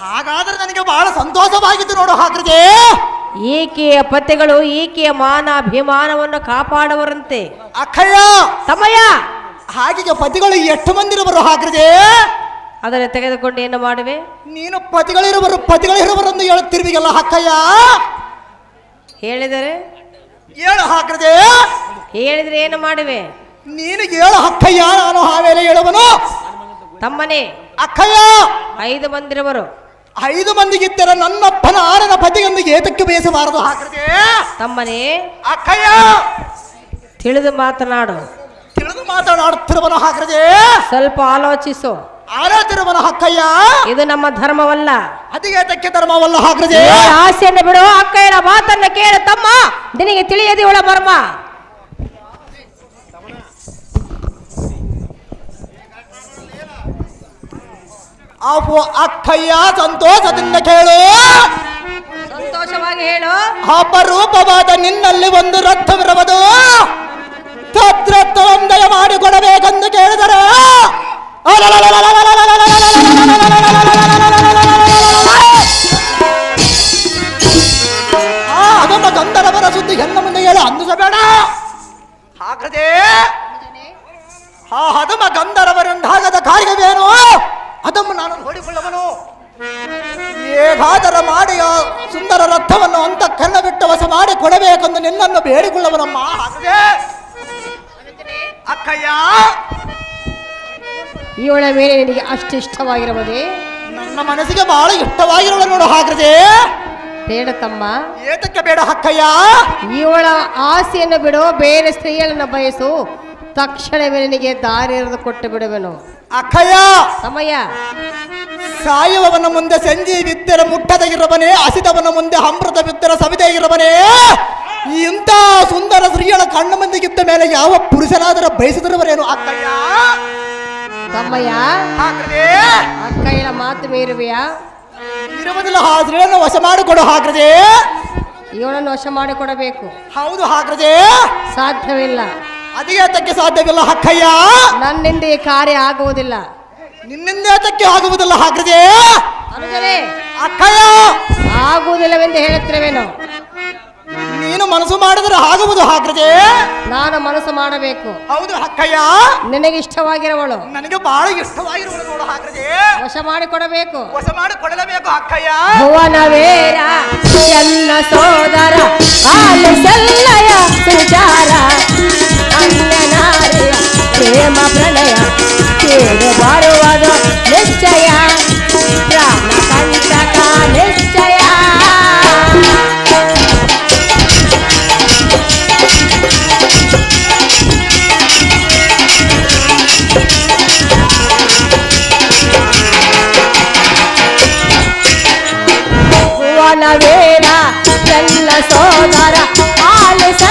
ಹಾಗಾದ್ರೆ ನನಗೆ ಬಹಳ ಸಂತೋಷವಾಗಿತ್ತು ನೋಡು ಹಾಕ್ರಜೆ ಈಕೆಯ ಪತಿಗಳು ಈಕೆಯ ಮಾನ ಅಭಿಮಾನವನ್ನು ಕಾಪಾಡುವರಂತೆ. ಅಖಯ್ಯ ಸಮಯ ಹಾಗೆ ಪತಿಗಳು ಎಷ್ಟು ಮಂದಿರುವರು ಹಾಕ್ರಜೆ ಅದನ್ನು ತೆಗೆದುಕೊಂಡು ಏನು ಮಾಡುವೆ? ನೀನು ಪತಿಗಳಿರುವರು ಪತಿಗಳಿರುವರೆಂದು ಹೇಳುತ್ತಿರುವಿಗಲ್ಲ ಅಕ್ಕಯ್ಯ. ಹೇಳಿದರೆ? ಹೇಳು ಹಾಕ್ರಜೆ ಹೇಳಿದ್ರೆ ಏನು ಮಾಡುವೆ? ನೀನು ಹೇಳು ಅಕ್ಕಯ್ಯ ನಾನು ಹಾವೇಲೆ ಹೇಳುವನು. ತಮ್ಮನೇ. ಅಕ್ಕಯ್ಯ! ಐದು ಮಂದಿರವರು. ಐದು ಮಂದಿಗಿದ್ದರೆ ನನ್ನಪ್ಪನ ಆರನ ಪತಿಯೊಂದಿಗೆ ಏತಕ್ಕೆ ಬೇಸಬಾರದು ಹಾಕ್ರಜೆ ತಮ್ಮನೇ. ಅಕ್ಕಯ್ಯ ತಿಳಿದು ಮಾತನಾಡು. ತಿಳಿದು ಮಾತನಾಡುತ್ತಿರುವನು ಹಾಕ್ರಜೆ ಸ್ವಲ್ಪ ಆಲೋಚಿಸು. ಆರಾತಿರುವನು ಅಕ್ಕಯ್ಯ ಇದು ನಮ್ಮ ಧರ್ಮವಲ್ಲ. ಅದಿಗೇತಕ್ಕೆ ಧರ್ಮವಲ್ಲ ಇವಳ ಆಸೆಯನ್ನು ಬಿಡು ಅಕ್ಕಯ್ಯನ ಮಾತನ್ನ ಕೇಳ ತಮ್ಮ. ನಿನಗೆ ತಿಳಿಯದೆ ಒಳ ಮರ್ಮ. ಅವು ಅಕ್ಕಯ್ಯ ಸಂತೋಷದಿಂದ ಕೇಳು. ಸಂತೋಷವಾಗಿ ಹೇಳು. ಅಪರೂಪವಾದ ನಿನ್ನಲ್ಲಿ ಒಂದು ರಥವಿರುವುದು ತದ್ರತ್ವವಂದಯ ಮಾಡಿಕೊಡಬೇಕೆಂದು ಕೇಳಿದರೆ. ಅದನ್ನ ಗಂಧರ್ವರ ಸುದ್ದಿ ಹೆಣ್ಣು ಮುಂದೆ ಹೇಳು ಅಂದಿಸಬೇಡ ಹಾಕದೆ ಆ ಹದಮ ಗಂಧರ್ವರಿಂದಾಗದ ಕಾರ್ಯವೇನು? ಅದನ್ನು ನಾನು ನೋಡಿಕೊಳ್ಳವನು. ಹೇಗಾದರ ಮಾಡಿಯ ಸುಂದರ ರಥವನ್ನು ಅಂತ ಕರ್ಣ ಬಿಟ್ಟು ವಶ ಮಾಡಿ ಕೊಡಬೇಕೆಂದು ನಿನ್ನನ್ನು ಬೇಡಿಕೊಳ್ಳವನಮ್ಮ. ಅಕ್ಕಯ್ಯ ಇವಳ ಮೇಲೆ ನಿನಗೆ ಅಷ್ಟು ಇಷ್ಟವಾಗಿರುವುದೇ? ನನ್ನ ಮನಸ್ಸಿಗೆ ಬಹಳ ಇಷ್ಟವಾಗಿರುವ ನೋಡು ಹಾಗ್ರದೆ ಬೇಡ ತಮ್ಮ ಏತಕ್ಕೆ ಬೇಡ ಅಕ್ಕಯ್ಯ? ಇವಳ ಆಸೆಯನ್ನು ಬಿಡು ಬೇರೆ ಸ್ತ್ರೀಯರನ್ನು ಬಯಸು. ತಕ್ಷಣವೇ ನಿನಗೆ ದಾರಿ ಎರೆದು ಕೊಟ್ಟು ಬಿಡುವೆನು. ಅಖಯ ಸಮಯ ಸಾಯುವವನ ಮುಂದೆ ಸಂಜೀವಿದ್ದರೆ ಮುಟ್ಟದ ಇರಬನೇ ಹಸಿದವನ ಮುಂದೆ ಅಮೃತ ಬಿತ್ತರ ಸವಿದೆ ಇರಬನೇ ಇಂಥ ಸುಂದರ ಸ್ತ್ರೀಯಳ ಕಣ್ಣು ಮುಂದಿಗಿದ್ದ ಮೇಲೆ ಯಾವ ಪುರುಷನಾದರೂ ಬಯಸಿದರವರೇನು ಅಕ್ಕಯ್ಯ? ತಮ್ಮಯ್ಯ ಅಕ್ಕಯ್ಯನ ಮಾತು ಮೀರುವೆಯಾ? ಇರುವುದಿಲ್ಲ ಆ ಸ್ತ್ರೀಯನ್ನು ವಶ ಮಾಡಿಕೊಡು ಹಾಗ್ರದೇ? ಇವಳನ್ನು ವಶ ಮಾಡಿಕೊಡಬೇಕು. ಹೌದು ಹಾಗ್ರದೇ? ಸಾಧ್ಯವಿಲ್ಲ. ಅದಿಗೇತಕ್ಕೆ ಸಾಧ್ಯವಿಲ್ಲ ಹಕ್ಕಯ್ಯ. ನನ್ನಿಂದ ಈ ಕಾರ್ಯ ಆಗುವುದಿಲ್ಲ. ನಿನ್ನಿಂದೇತಕ್ಕೆ ಆಗುವುದಿಲ್ಲ ಹಾಗ್ರದೆ ಅನುಜನೇ ಅಕ್ಕಯ್ಯ ಆಗುವುದಿಲ್ಲವೆಂದು ಹೇಳುತ್ತಿರುವೆನು? ನೀನು ಮನಸ್ಸು ಮಾಡಿದ್ರೆ ಆಗುವುದು ಹಾಗ್ರದೆ ನಾನು ಮನಸ್ಸು ಮಾಡಬೇಕು. ಹೌದು ಅಕ್ಕಯ್ಯ ನಿನಗೆ ಇಷ್ಟವಾಗಿರುವಳು ನನಗೆ ಬಹಳ ಇಷ್ಟವಾಗಿರುವಳು ನೋಡು ಹಾಗ್ರದೆ ವಶ ಮಾಡಿಕೊಡಬೇಕು. ವಶ ಮಾಡಿ ಕೊಡಲೇಬೇಕು ಅಕ್ಕಯ್ಯ ಭುವನವೇರ ಎಲ್ಲ ಸೋದರ ಆಲಿಸಲ್ಲಯ ಸುಚಾರ ಅನ್ಯನಾರಿಯ ಪ್ರೇಮ ಪ್ರಣಯ ಕೇಳಿ ಬರುವುದು ನಿಶ್ಚಯ ಪ್ರಾಣ ಕಂಟಕ ನಿಶ್ಚಯ ಭುವನವೇರ ಎನ್ನ ಸೋದರ ಆಲಿಸಲ್ಲಯ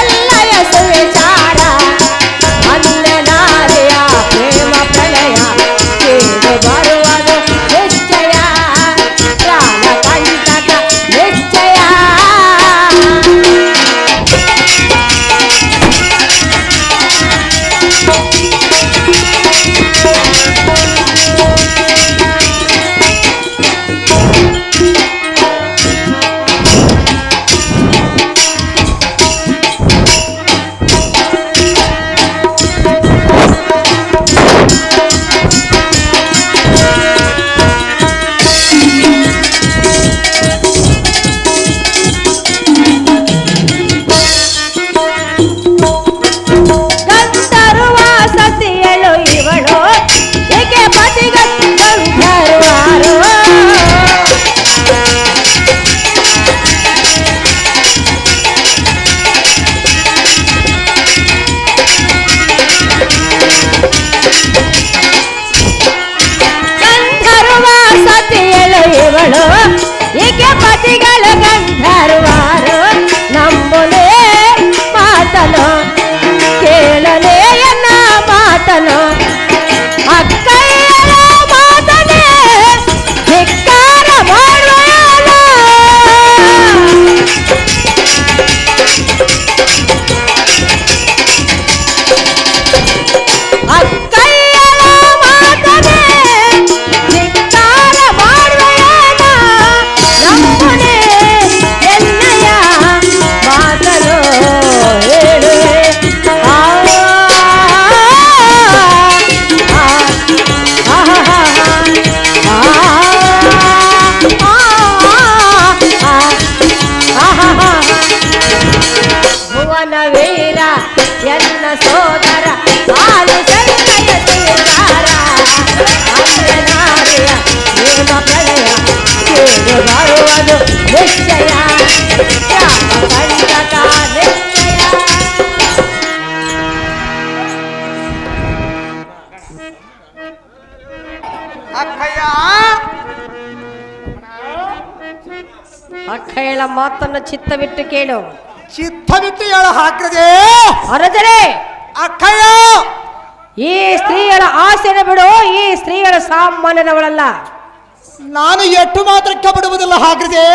ಬರುವುದು ನಿಶ್ಚಯ. ಅಕ್ಕ ಹೇಳ ಮಾತನ್ನು ಚಿತ್ತವಿಟ್ಟು ಕೇಳು. ಚಿತ್ತ ಬಿಟ್ಟು ಹೇಳು ಹಾಕ್ರದೆ ಅರಜರೆ. ಅಕ್ಕಯ್ಯ. ಈ ಸ್ತ್ರೀಯರ ಆಸೆನ ಬಿಡು. ಈ ಸ್ತ್ರೀಯರ ಸಾಮಾನ್ಯದವಳಲ್ಲ ನಾನು ಎಟ್ಟು ಮಾತ್ರ ಬಿಡುವುದಿಲ್ಲ ಹಾಕ್ರದೆ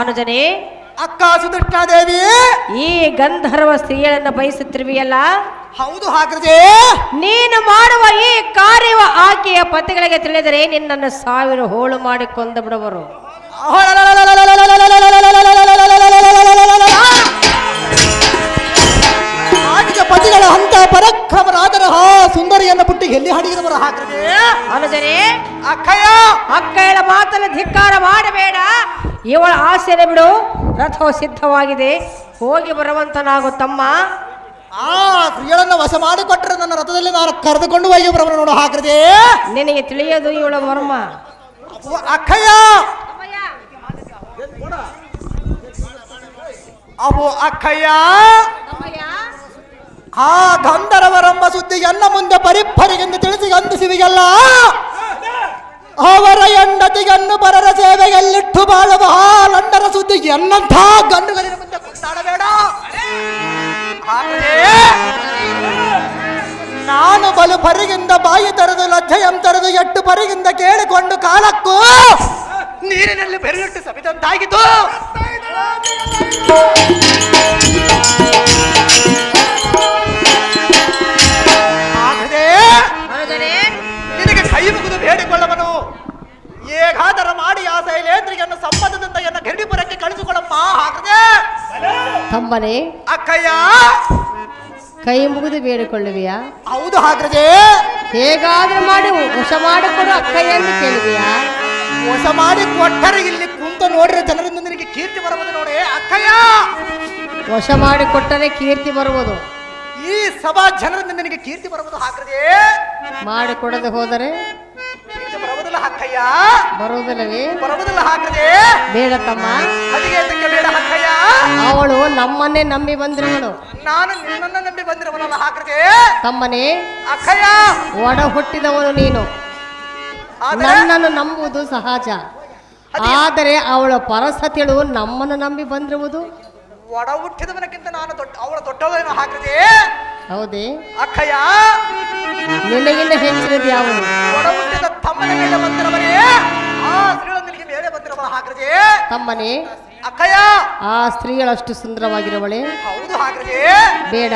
ಅನುಜನೇ ಅಕ್ಕ ಸುದೃಷ್ಟಾದೇವಿ ಈ ಗಂಧರ್ವ ಸ್ತ್ರೀಯರನ್ನ ಬಯಸುತ್ತಿರುವಿಯಲ್ಲ ಹೌದು ಹಾಕ್ರದೆ ನೀನು ಮಾಡುವ ಈ ಕಾರ್ಯವ ಆಕೆಯ ಪತಿಗಳಿಗೆ ತಿಳಿದರೆ ನಿನ್ನನ್ನು ಸಾವಿರ ಹೋಳು ಮಾಡಿ ಕೊಂದು ಬಿಡುವರು ಪತಿಗಳ ಹಂತ ಪರಕ್ರಮರಾದರ ಹಾ ಸುಂದರಿಯನ್ನ ಪುಟ್ಟಿ ಎಲ್ಲಿ ಹಾಡಿದವರ ಹಾಕ್ರದೆ ಅನುಜನೆ ಅಕ್ಕಯ್ಯ! ಅಕ್ಕಯ್ಯಳ ಮಾತನ್ನು ಧಿಕ್ಕಾರ ಮಾಡಬೇಡ. ಇವಳ ಆಸೆನ ಬಿಡು ರಥ ಸಿದ್ಧವಾಗಿದೆ. ಹೋಗಿ ಬರುವಂತನಾಗು ತಮ್ಮ. ಆ ಸ್ತ್ರೀಗಳನ್ನ ವಶ ಮಾಡಿಕೊಟ್ರೆ ನನ್ನ ರಥದಲ್ಲಿ ನಾನು ಕರೆದುಕೊಂಡು ಹೋಗಿ ಬರವನು ನೋಡು ಹಾಕಿದೆ ನಿನಗೆ ತಿಳಿಯೋದು ಇವಳ ವರ್ಮ. ಅಕ್ಕಯ್ಯ! ಅವು ಅಕ್ಕಯ್ಯ ಆ ಗಂಧರವರೆಂಬ ಸುದ್ದಿ ಎನ್ನ ಮುಂದೆ ಪರಿಪ್ಪರಿಗೆಂದು ತಿಳಿಸಿ ಗಂಧಿಸುವಿಗಲ್ಲ ಅವರ ಹೆಂಡತಿಗನ್ನು ಪರರ ಸೇವೆಯಲ್ಲಿಟ್ಟು ಬಾಳುವ ಲಂಡರ ಸುದ್ದಿ ಎನ್ನಂಥ ಗಂಡುಗಳಿನ ಮುಂದೆ ಕೊಂಡಾಡಬೇಡ ನಾನು ಬಲು ಪರಿಗಿಂದ ಬಾಯಿ ತರದು ಲಜ್ಜೆಯಂ ತರದು ಎಟ್ಟು ಪರಿಗಿಂದ ಕೇಳಿಕೊಂಡು ಕಾಲಕ್ಕೂ ನೀರಿನಲ್ಲಿ ಬೆರೆಯಿಟ್ಟು ಸವಿದಂತಾಗಿತ್ತು. ಹೇಗಾದರ ಮಾಡಿ ಆ ಶೈಲೇಂದ್ರಿಯನ್ನು ಸಂಬಂಧದಿಂದ ಎನ್ನ ಗರಿಪುರಕ್ಕೆ ಕಳಿಸಿಕೊಳ್ಳಪ್ಪ ಹಾಕದೆ ತಮ್ಮನೇ ಅಕ್ಕಯ್ಯ. ಕೈ ಮುಗಿದು ಬೇಡಿಕೊಳ್ಳುವಿಯಾ? ಹೌದು ಹಾಗ್ರದೆ ಹೇಗಾದ್ರೂ ಮಾಡಿ ವಶ ಮಾಡಿಕೊಡು ಅಕ್ಕಯ್ಯನ್ನು ಕೇಳುವಿಯಾ? ಹೊಸ ಮಾಡಿ ಕೊಟ್ಟರೆ ಇಲ್ಲಿ ಕುಂತ ನೋಡ್ರೆ ಜನರಿಂದ ನಿನಗೆ ಕೀರ್ತಿ ಬರಬಹುದು ನೋಡಿ ಅಕ್ಕಯ್ಯ. ವಶ ಮಾಡಿಕೊಟ್ಟರೆ ಕೀರ್ತಿ ಬರುವುದು. ಈ ಸಭಾ ಜನರಿಂದ ನಿನಗೆ ಕೀರ್ತಿ ಬರಬಹುದು ಹಾಕ್ರದೆ ಮಾಡಿಕೊಡದೆ ಹೋದರೆ? ಬರುವುದಿಲ್ಲ ಹಕ್ಕಯ್ಯ. ಬರುವುದಿಲ್ಲವೇ? ಬರುವುದಿಲ್ಲ ಹಾಕದೆ. ಬೇಡ ತಮ್ಮ. ಅದಿಗೆ ಅದಕ್ಕೆ ಬೇಡ ಹಾಕಯ್ಯ ಅವಳು ನಮ್ಮನ್ನೇ ನಂಬಿ ಬಂದಿರುವಳು ನಾನು ನಿನ್ನನ್ನ ನಂಬಿ ಬಂದಿರವನಲ್ಲ ಹಾಕದೆ. ತಮ್ಮನೇ ಅಕ್ಕಯ್ಯ ಒಡ ಹುಟ್ಟಿದವನು ನೀನು ನನ್ನನ್ನು ನಂಬುವುದು ಸಹಜ. ಆದರೆ ಅವಳ ಪರಸತಿಳು ನಮ್ಮನ್ನು ನಂಬಿ ಬಂದಿರುವುದು ಒಡ ಹುಟ್ಟಿದವನಕ್ಕಿಂತ ನಾನು ದೊಡ್ಡ ಅವಳ ದೊಡ್ಡವನು ಹಾಕಿದೆ ಹೌದೇ? ಅಕ್ಕಯ್ಯ? ನಿನಗಿನ್ನ ಹೆಚ್ಚಿನದು ಯಾವುದು? ಒಡ ಹುಟ್ಟಿದ ತಮ್ಮನ ಮೇಲೆ ಬಂದಿರವನೇ ಆ ಸ್ತ್ರೀಗಳು ನಿನಗೆ ಮೇಲೆ ಬಂದಿರವನ ಹಾಕ್ರದೆ ತಮ್ಮನೇ? ಅಕ್ಕಯ್ಯ? ಆ ಸ್ತ್ರೀಗಳಷ್ಟು ಸುಂದರವಾಗಿರವಳೆ? ಹೌದು ಹಾಕಿದೆ ಬೇಡ.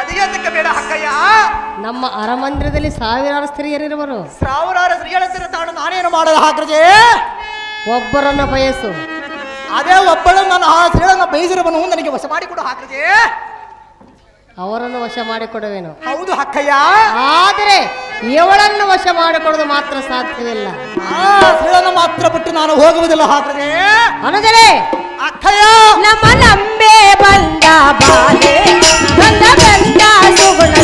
ಅದಕ್ಕೆ ಬೇಡ ಅಕ್ಕಯ್ಯ. ನಮ್ಮ ಅರಮಂದಿರದಲ್ಲಿ ಸಾವಿರಾರು ಸ್ತ್ರೀಯರಿರುವರು. ಸಾವಿರಾರು ಸ್ತ್ರೀಗಳಂತಿರ ತಾಣ ನಾನೇನು ಮಾಡೋದು ಹಾಕಿದೆ ಒಬ್ಬರನ್ನ ಬಯಸು. ಅದೇ ಒಬ್ಬಳು ನಾನು ಆ ಸ್ತ್ರೀಗಳನ್ನ ಬೇಯಿಸಿರಬನು ನನಗೆ ವಶ ಮಾಡಿಕೊಡು ಹಾಕದೆ ಅವರನ್ನು ವಶ ಮಾಡಿಕೊಡುವೇನು. ಹೌದು ಅಕ್ಕಯ್ಯ. ಆದರೆ ಇವಳನ್ನು ವಶ ಮಾಡಿಕೊಡೋದು ಮಾತ್ರ ಸಾಧ್ಯವಿಲ್ಲ ಆ ಮಾತ್ರ ಬಿಟ್ಟು ನಾನು ಹೋಗುವುದಿಲ್ಲ ಹಾಕ್ರದೆ ಅನುಜರೇ ಅಕ್ಕಯ್ಯ. ನಮ್ಮ ನಂಬೆ ಬಂದ ಬಾಲೆ ಬಂದ ಬಂದ ಸುಗುಣ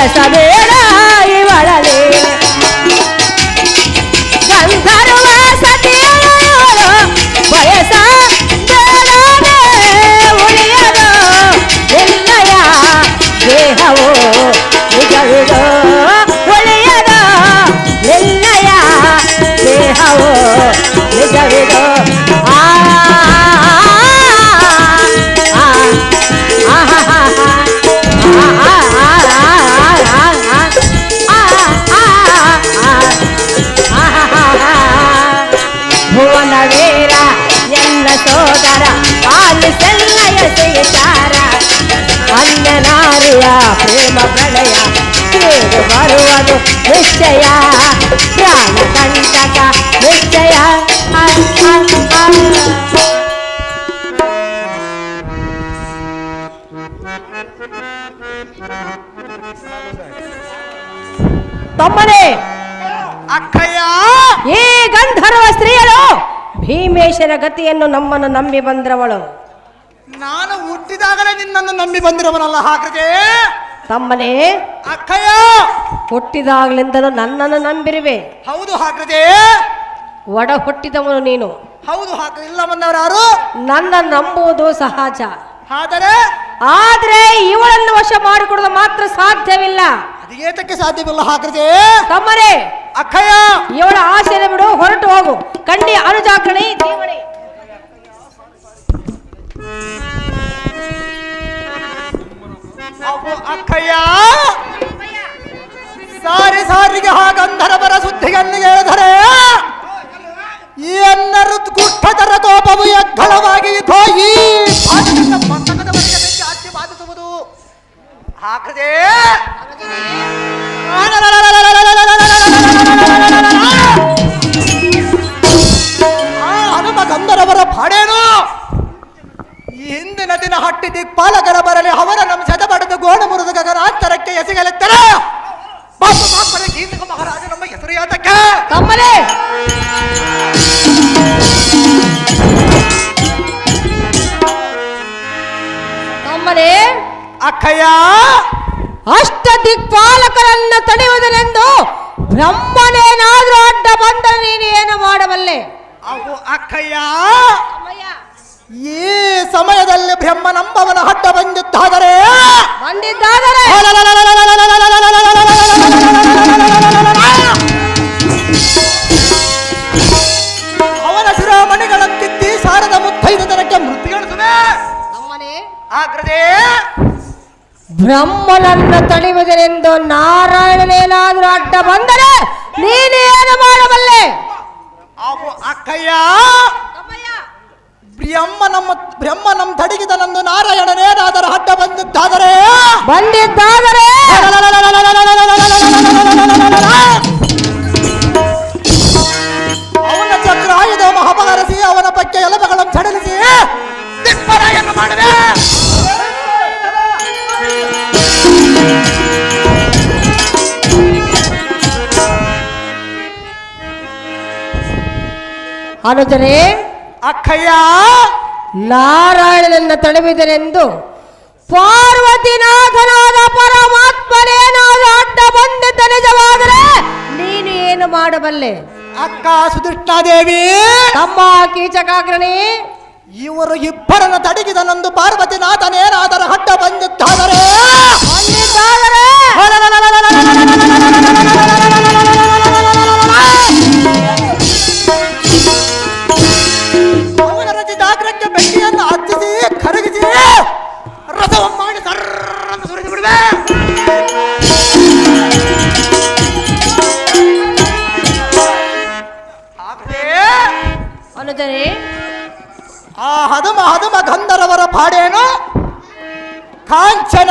ಬಯಸಬೇಡ ಇವಳ ನಿಶ್ಚಯ. ಪ್ರಾಣ ಕಂಟಕ ನಿಶ್ಚಯ. ತಮ್ಮನೇ. ಅಕ್ಕಯ್ಯ. ಈ ಗಂಧರ್ವ ಸ್ತ್ರೀಯಳು ಭೀಮೇಶ್ವರ ಗತಿಯನ್ನು ನಮ್ಮನ್ನು ನಂಬಿ ಬಂದ್ರವಳು. ನಾನು ಹುಟ್ಟಿದಾಗಲೇ ನಿನ್ನನ್ನು ನಂಬಿ ಬಂದಿರವನಲ್ಲ ಹಾಕದೆ ತಮ್ಮನೇ. ಅಕ್ಕಯ್ಯ. ಹುಟ್ಟಿದಾಗಲಿಂದಲೂ ನನ್ನನ್ನು ನಂಬಿರುವೆ. ಹೌದು ಹಾಕದೆ ಒಡ ಹುಟ್ಟಿದವನು ನೀನು. ಹೌದು ಹಾಕ ಇಲ್ಲ ಬಂದವರು ಯಾರು? ನನ್ನ ನಂಬುವುದು ಸಹಜ. ಆದರೆ? ಆದ್ರೆ ಇವಳನ್ನು ವಶ ಮಾಡಿಕೊಡಲು ಮಾತ್ರ ಸಾಧ್ಯವಿಲ್ಲ. ಅದೇತಕ್ಕೆ ಸಾಧ್ಯವಿಲ್ಲ ಹಾಕ್ರದೆ ತಮ್ಮರೇ ಅಕ್ಕಯ್ಯ! ಇವಳ ಆಸೆನ ಬಿಡು ಹೊರಟು ಹೋಗು. ಕಣ್ಣಿ ಅನುಜಾಕಣಿ ದೇವಣಿ ಅಕ್ಕಯ್ಯ! ಸಾರಿ ಸಾರಿಗೆ ಹಾಗಂಧರವರ ಸುದ್ದಿಯನ್ನು ಹೇಳಿದರೆ, ಈ ಅನ್ನರು ಗುಟ್ಟದರ ಕೋಪವು ಎಗ್ಗಳವಾಗಿ ಹೋಗಿ ಬಾಧಿಸುವುದು. ಹಾಕದೆ ಹನುಮ ಗಂಧರವರ ಪಾಡೇನು? ಹಿಂದಿನ ದಿನ ಹಟ್ಟಿ ದಿಕ್ಪಾಲಕರ ಬರಲಿ, ಅವರ ನಮ್ಸದ ಬಡದು ಗೋಣ ಮುರಿದು ಗಗನಾಂತರಕ್ಕೆ ಎಸೆಗಲೆತ್ತರ. ಪಾಪ ಪಾಪರ ಗೀತಕ ಮಹಾರಾಜ ನಮ್ಮ ಹೆಸರು ಯಾತಕ್ಕೆ ತಮ್ಮನೇ! ತಮ್ಮನೇ! ಅಕ್ಕಯ್ಯ! ಅಷ್ಟ ದಿಕ್ಪಾಲಕರನ್ನ ತಡೆಯುವುದನೆಂದು ಬ್ರಹ್ಮನೇನಾದ್ರೂ ಅಡ್ಡ ಬಂದ ನೀನು ಏನು ಮಾಡಬಲ್ಲೆ? ಅವು ಅಕ್ಕಯ್ಯ! ಈ ಸಮಯದಲ್ಲಿ ಬ್ರಹ್ಮನಂಬವನ ಹಡ್ಡ ಬಂದಿದ್ದಾದರೆ. ಬಂದಿದ್ದಾದರೆ. ಅವನ ಶಿರೋಮಣಿಗಳಂತಿದ್ದಿ ಸಾರದ ಮುತ್ತೈದ ತನಕ್ಕೆ ಮೃತ್ಯುಗಳಿಸುವೆ ಆಗ್ರದೇ ಬ್ರಹ್ಮನನ್ನ ತಣಿವುದರೆಂದು ನಾರಾಯಣನೇನಾದರೂ ಅಡ್ಡ ಬಂದರೆ ನೀನೇನು ಮಾಡಬಲ್ಲೆ? ಅವು ಅಕ್ಕಯ್ಯ ಬ್ರಹ್ಮ ನಮ್ಮ ಬ್ರಹ್ಮ ನಮ್ಮ ತಡಗಿದನಂದು ನಾರಾಯಣನೇನಾದರ ಅಡ್ಡ ಬಂದಿದ್ದಾದರೆ. ಬಂದಿದ್ದಾದರೆ. ಅವನ ಚಕ್ರ ಆಯುಧ ಮಹಾಭಾರಸಿ ಅವನ ಬಗ್ಗೆ ಎಲಬಗಳನ್ನು ಸಡಲಿಸಿ ಮಾಡಿದೆ. ಅನುಜನೇ ಅಕ್ಕಯ್ಯ ನಾರಾಯಣನನ್ನ ತಡವಿದನೆಂದು ಪಾರ್ವತಿನಾಥನಾದ ಪರಮಾತ್ಮನೇನಾದ ಅಡ್ಡ ಬಂದಿದ್ದ ನಿಜವಾದರೆ ನೀನು ಏನು ಮಾಡಬಲ್ಲೆ ಅಕ್ಕ ಸುದೃಷ್ಟಾದೇವಿ ತಮ್ಮ ಕೀಚಕಾಗ್ರಣಿ ಇವರು ಇಬ್ಬರನ್ನು ತಡಗಿದನಂದು ಪಾರ್ವತಿನಾಥನೇನಾದರೂ ಅಡ್ಡ ಬಂದಿದ್ದಾದರೆ ಬಂದಿದ್ದಾದರೆ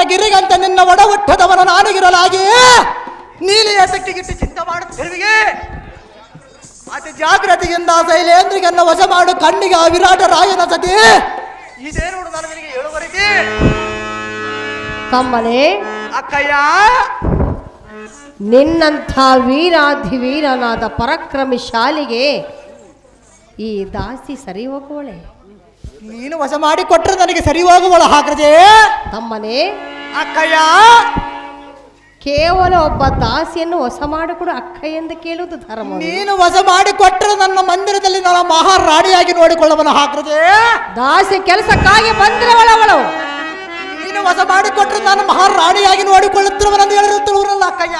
ಗಿರಿಗಂತ ನಿನ್ನ ಒಡ ಹುಟ್ಟದವನ ನಾನುಗಿರಲಾಗಿ ನೀಲಿ ಗಿಟ್ಟಿ ಚಿಂತೆ ಮಾಡುತ್ತಿರುವಿಗೆ ಅತಿ ಜಾಗ್ರತೆಯಿಂದ ಶೈಲೇಂದ್ರಿಗನ್ನ ವಶ ಮಾಡು ಕಣ್ಣಿಗೆ ಆ ವಿರಾಟ ರಾಯನ ಸತಿ. ಇದೇ ನೋಡು ನಾನು ನಿನಗೆ ಹೇಳುವರೆಗೆ ತಮ್ಮನೇ ಅಕ್ಕಯ್ಯ. ನಿನ್ನಂಥ ವೀರಾಧಿವೀರನಾದ ಪರಾಕ್ರಮಿ ಶಾಲಿಗೆ ಈ ದಾಸಿ ಸರಿ ಹೋಗುವಳೆ. ನೀನು ವಶ ಮಾಡಿ ಕೊಟ್ಟರೆ ನನಗೆ ಸರಿ ಹೋಗುವಳ ಹಾಕ್ರದೆ ತಮ್ಮನೇ ಅಕ್ಕಯ್ಯ? ಕೇವಲ ಒಬ್ಬ ದಾಸಿಯನ್ನು ಹೊಸ ಮಾಡಿಕೊಡು ಅಕ್ಕ ಎಂದು ಕೇಳುವುದು ಧರ್ಮ ನೀನು ಹೊಸ ಮಾಡಿ ಕೊಟ್ಟರೆ ನನ್ನ ಮಂದಿರದಲ್ಲಿ ನನ್ನ ಮಹಾರಾಣಿಯಾಗಿ ನೋಡಿಕೊಳ್ಳವನ ಹಾಕ್ರದೆ ದಾಸಿ ಕೆಲಸಕ್ಕಾಗಿ ಬಂದಿರವಳವಳು ನೀನು ಹೊಸ ಮಾಡಿ ಕೊಟ್ಟರೆ ನಾನು ಮಹಾರಾಣಿಯಾಗಿ ನೋಡಿಕೊಳ್ಳುತ್ತಿರುವನಂದು ಹೇಳಿರುತ್ತಿರುವರಲ್ಲ ಅಕ್ಕಯ್ಯ?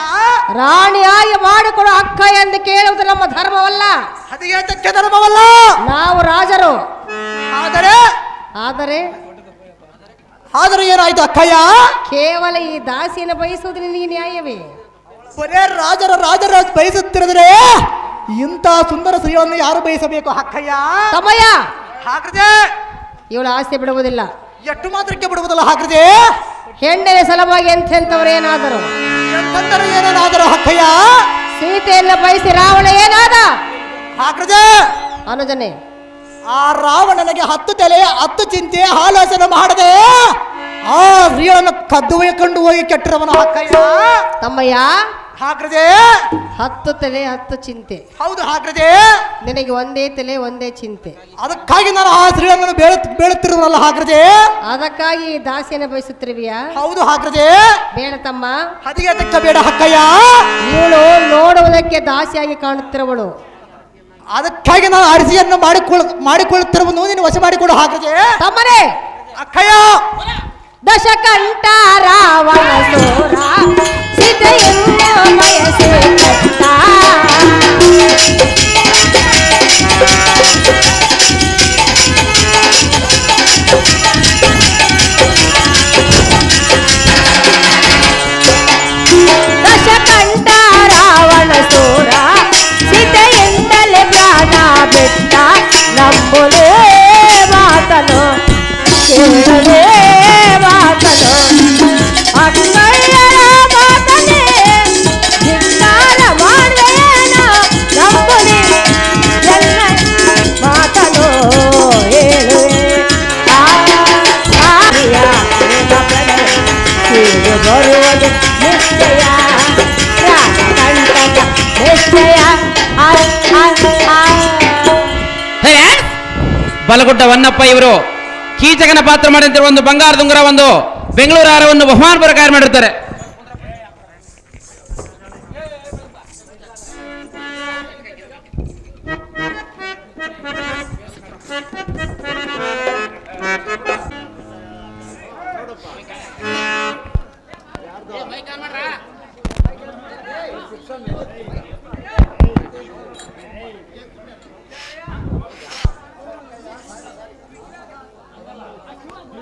ರಾಣಿಯಾಗಿ ಮಾಡಿಕೊಡು ಅಕ್ಕ ಎಂದು ಕೇಳುವುದು ನಮ್ಮ ಧರ್ಮವಲ್ಲ. ಅದಕ್ಕೆ ಧರ್ಮವಲ್ಲ? ನಾವು ರಾಜರು. ಆದರೆ ಆದರೆ ಆದರೆ ಏನಾಯ್ತು ಅಕ್ಕಯ್ಯ? ಕೇವಲ ಈ ದಾಸಿಯನ್ನು ಬಯಸುವುದು ನಿನಗೆ ನ್ಯಾಯವೇ? ಬರೇ ರಾಜರ ರಾಜರ ಬಯಸುತ್ತಿರಿದ್ರೆ ಇಂಥ ಸುಂದರ ಸ್ತ್ರೀಯನ್ನು ಯಾರು ಬಯಸಬೇಕು ಅಕ್ಕಯ್ಯ? ಸಮಯ ಹಾಕ್ರದೆ ಇವಳು ಆಸೆ ಬಿಡುವುದಿಲ್ಲ. ಎಷ್ಟು ಮಾತ್ರಕ್ಕೆ ಬಿಡುವುದಲ್ಲ ಹಾಕ್ರದೆ ಹೆಣ್ಣಿನ ಸಲವಾಗಿ ಎಂಥೆಂಥವ್ರು ಏನಾದರು? ಏನೇನಾದರೂ ಅಕ್ಕಯ್ಯ? ಸೀತೆಯನ್ನು ಬಯಸಿ ರಾವಣ ಏನಾದ? ಹಾಕ್ರದೆ ಅನುಜನೆ ಆ ರಾವಣನಿಗೆ ಹತ್ತು ತಲೆ ಹತ್ತು ಚಿಂತೆ ಆಲೋಚನೆ ಮಾಡದೆ ಆ ರೀಳನ್ನು ಕದ್ದು ಕಂಡು ಹೋಗಿ ಕೆಟ್ಟರವನ ಹಾಕಯ್ಯ ತಮ್ಮಯ್ಯ. ಹಾಕ್ರದೆ ಹತ್ತು ತಲೆ ಹತ್ತು ಚಿಂತೆ. ಹೌದು ಹಾಕ್ರದೆ ನಿನಗೆ ಒಂದೇ ತಲೆ ಒಂದೇ ಚಿಂತೆ. ಅದಕ್ಕಾಗಿ ನಾನು ಆ ಸ್ತ್ರೀಗಳನ್ನು ಬೇಳ ಬೇಳುತ್ತಿರುವಲ್ಲ ಹಾಕ್ರದೆ ಅದಕ್ಕಾಗಿ ದಾಸಿಯನ್ನು ಬಯಸುತ್ತಿರುವಿಯ? ಹೌದು ಹಾಕ್ರದೆ ಬೇಡ ತಮ್ಮ. ಹದಿಗೆ ತಕ್ಕ ಬೇಡ ಹಕ್ಕಯ್ಯ. ಇವಳು ನೋಡುವುದಕ್ಕೆ ದಾಸಿಯಾಗಿ ಕಾಣುತ್ತಿರುವಳು. ಅದಕ್ಕಾಗಿ ನಾನು ಅರ್ಜಿಯನ್ನು ಮಾಡಿಕೊಳ್ಳ ಮಾಡಿಕೊಳ್ಳುತ್ತಿರುವುದು ನೀನು ವಶ ಮಾಡಿಕೊಂಡು ಹಾಕಿದೆ ತಮ್ಮನೇ. ಅಕ್ಕಯ್ಯ! ದಶಕಂಠ ರಾವಣ ಸೋರ. ಸಿದ್ಧ ಬಯಸಿ ಬಲಗುಡ್ಡ ವನ್ನಪ್ಪ ಇವರು. ಕೀಚಕನ ಪಾತ್ರ ಮಾಡಿದಂತೆ ಒಂದು ಬಂಗಾರ ದುಂಗರ ಒಂದು ಬೆಂಗಳೂರು ಹಾರವನ್ನು ಬಹುಮಾನ ಪ್ರಕಾರ ಮಾಡಿರ್ತಾರೆ.